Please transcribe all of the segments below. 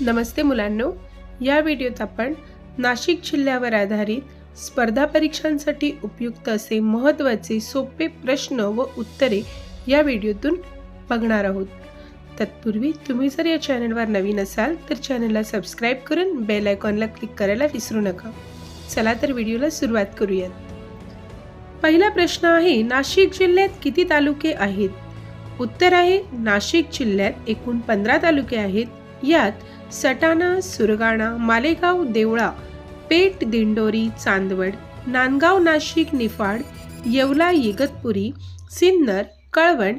नमस्ते मुलांनो. या व्हिडिओत आपण नाशिक जिल्ह्यावर आधारित स्पर्धा परीक्षांसाठी उपयुक्त असे महत्त्वाचे सोपे प्रश्न व उत्तरे या व्हिडिओतून बघणार आहोत. तत्पूर्वी तुम्ही जर या चॅनलवर नवीन असाल तर चॅनलला सबस्क्राईब करून बेल आयकॉनला क्लिक करायला विसरू नका. चला तर व्हिडिओला सुरुवात करूयात. पहिला प्रश्न आहे नाशिक जिल्ह्यात किती तालुके आहेत? उत्तर आहे नाशिक जिल्ह्यात एकूण पंधरा तालुके आहेत. यात सटाणा सुरगाणा मालेगाव देवळा पेट दिंडोरी चांदवड नांदगाव नाशिक निफाड येवला इगतपुरी सिन्नर कळवण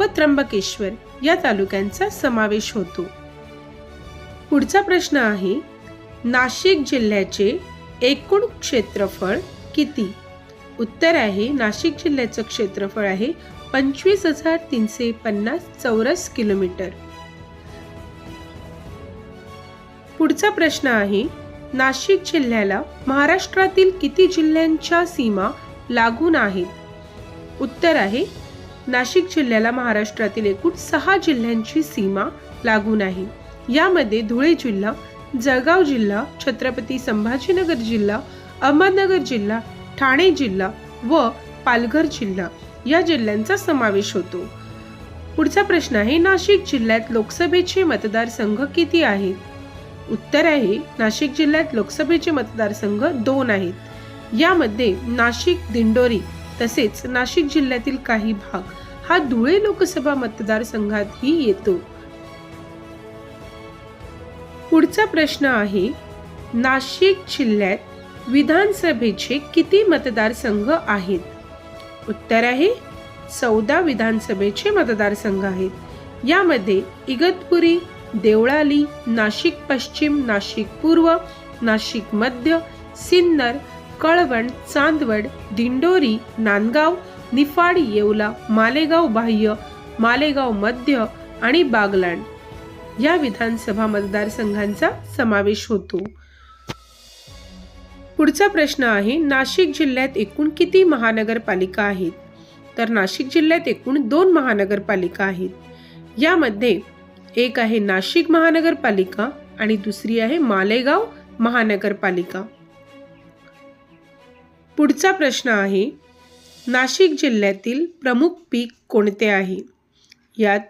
व त्र्यंबकेश्वर या तालुक्यांचा समावेश होतो. पुढचा प्रश्न आहे नाशिक जिल्ह्याचे एकूण क्षेत्रफळ किती? उत्तर आहे नाशिक जिल्ह्याचं क्षेत्रफळ आहे पंचवीस हजार तीनशे पन्नास चौरस किलोमीटर. पुढचा प्रश्न आहे नाशिक जिल्ह्याला महाराष्ट्रातील किती जिल्ह्यांच्या सीमा लागून आहेत? उत्तर आहे नाशिक जिल्ह्याला महाराष्ट्रातील एकूण सहा जिल्ह्यांची सीमा लागून आहे. यामध्ये धुळे जिल्हा जळगाव जिल्हा छत्रपती संभाजीनगर जिल्हा अहमदनगर जिल्हा ठाणे जिल्हा व पालघर जिल्हा या जिल्ह्यांचा समावेश होतो. पुढचा प्रश्न आहे नाशिक जिल्ह्यात लोकसभेचे मतदारसंघ किती आहेत? उत्तर आहे नाशिक जिल्ह्यात लोकसभेचे मतदारसंघ दोन आहेत. यामध्ये नाशिक दिंडोरी तसेच नाशिक जिल्ह्यातील काही भाग हा धुळे लोकसभा मतदारसंघातही येतो. पुढचा प्रश्न आहे नाशिक जिल्ह्यात विधानसभेचे किती मतदारसंघ आहेत? उत्तर आहे चौदा विधानसभेचे मतदारसंघ आहेत. यामध्ये इगतपुरी देवळाली नाशिक पश्चिम नाशिक पूर्व नाशिक मध्य सिन्नर कळवण चांदवड दिंडोरी नांदगाव निफाड येवला मालेगाव बाह्य मालेगाव मध्य आणि बागलाण. या विधानसभा मतदारसंघांचा समावेश होतो. पुढचा प्रश्न आहे नाशिक जिल्ह्यात एकूण किती महानगरपालिका आहेत? तर नाशिक जिल्ह्यात एकूण दोन महानगरपालिका आहेत. यामध्ये एक आहे नाशिक महानगरपालिका आणि दुसरी आहे मालेगाव महानगरपालिका. पुढचा प्रश्न आहे नाशिक जिल्ह्यातील प्रमुख पीक कोणते आहे? यात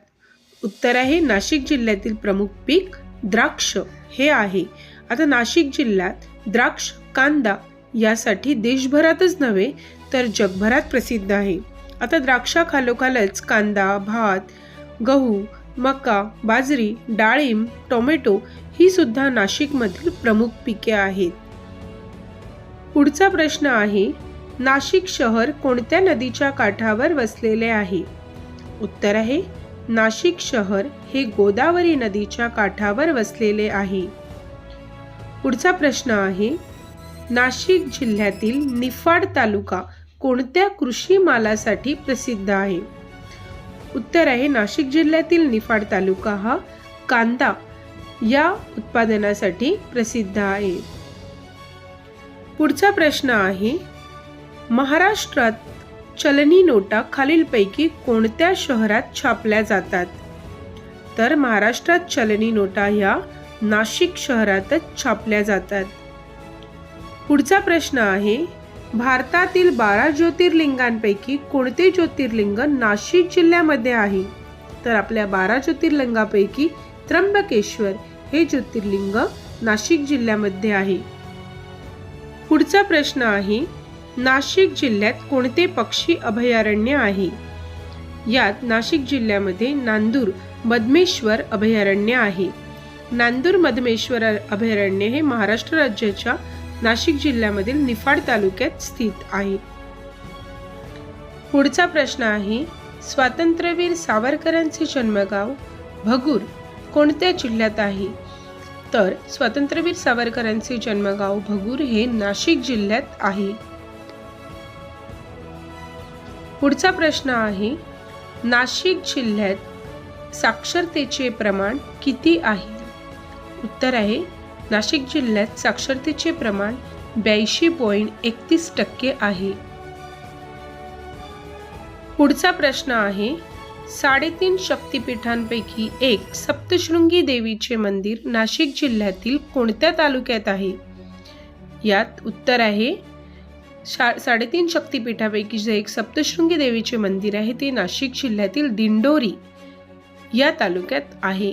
उत्तर आहे नाशिक जिल्ह्यातील प्रमुख पीक द्राक्ष हे आहे. आता नाशिक जिल्ह्यात द्राक्ष कांदा यासाठी देशभरातच नव्हे तर जगभरात प्रसिद्ध आहे. आता द्राक्षाखालोखालच कांदा भात गहू मका बाजरी डाळिंब टोमॅटो ही सुद्धा नाशिकमधील प्रमुख पिके आहेत. पुढचा प्रश्न आहे नाशिक शहर कोणत्या नदीच्या काठावर वसलेले आहे? उत्तर आहे नाशिक शहर हे गोदावरी नदीच्या काठावर वसलेले आहे. पुढचा प्रश्न आहे नाशिक जिल्ह्यातील निफाड तालुका कोणत्या कृषी मालासाठी प्रसिद्ध आहे? उत्तर आहे नाशिक जिल्ह्यातील निफाड तालुका हा कांदा या उत्पादनासाठी प्रसिद्ध आहे. पुढचा प्रश्न आहे महाराष्ट्रात चलनी नोटा खालीलपैकी कोणत्या शहरात छापल्या जातात? तर महाराष्ट्रात चलनी नोटा ह्या नाशिक शहरातच छापल्या जातात. पुढचा प्रश्न आहे भारतातील बारा ज्योतिर्लिंगांपैकी कोणते ज्योतिर्लिंग नाशिक जिल्ह्यामध्ये आहे? तर आपल्या बारा ज्योतिर्लिंगापैकी त्र्यंबकेश्वर हे ज्योतिर्लिंग नाशिक जिल्ह्यामध्ये आहे. पुढचा प्रश्न आहे नाशिक जिल्ह्यात कोणते पक्षी अभयारण्य आहे? यात नाशिक जिल्ह्यामध्ये नांदूर मधमेश्वर अभयारण्य आहे. नांदूर मधमेश्वर अभयारण्य हे महाराष्ट्र राज्याच्या नाशिक जिल्ह्यामधील निफाड तालुक्यात स्थित आहे. पुढचा प्रश्न आहे स्वातंत्र्यवीर सावरकरांचे जन्मगाव भगूर कोणत्या जिल्ह्यात आहे? तर स्वातंत्र्यवीर सावरकरांचे जन्मगाव भगूर हे नाशिक जिल्ह्यात आहे. पुढचा प्रश्न आहे नाशिक जिल्ह्यात साक्षरतेचे प्रमाण किती आहे? उत्तर आहे नाशिक जिल्ह्यात साक्षरतेचे प्रमाण ब्याऐंशी पॉईंट एकतीस टक्के आहे. पुढचा प्रश्न आहे साडेतीन शक्तिपीठांपैकी एक सप्तशृंगी देवीचे मंदिर नाशिक जिल्ह्यातील कोणत्या तालुक्यात आहे? यात उत्तर आहे शा साडेतीन शक्तिपीठापैकी जे एक सप्तशृंगी देवीचे मंदिर आहे ते नाशिक जिल्ह्यातील दिंडोरी या तालुक्यात आहे.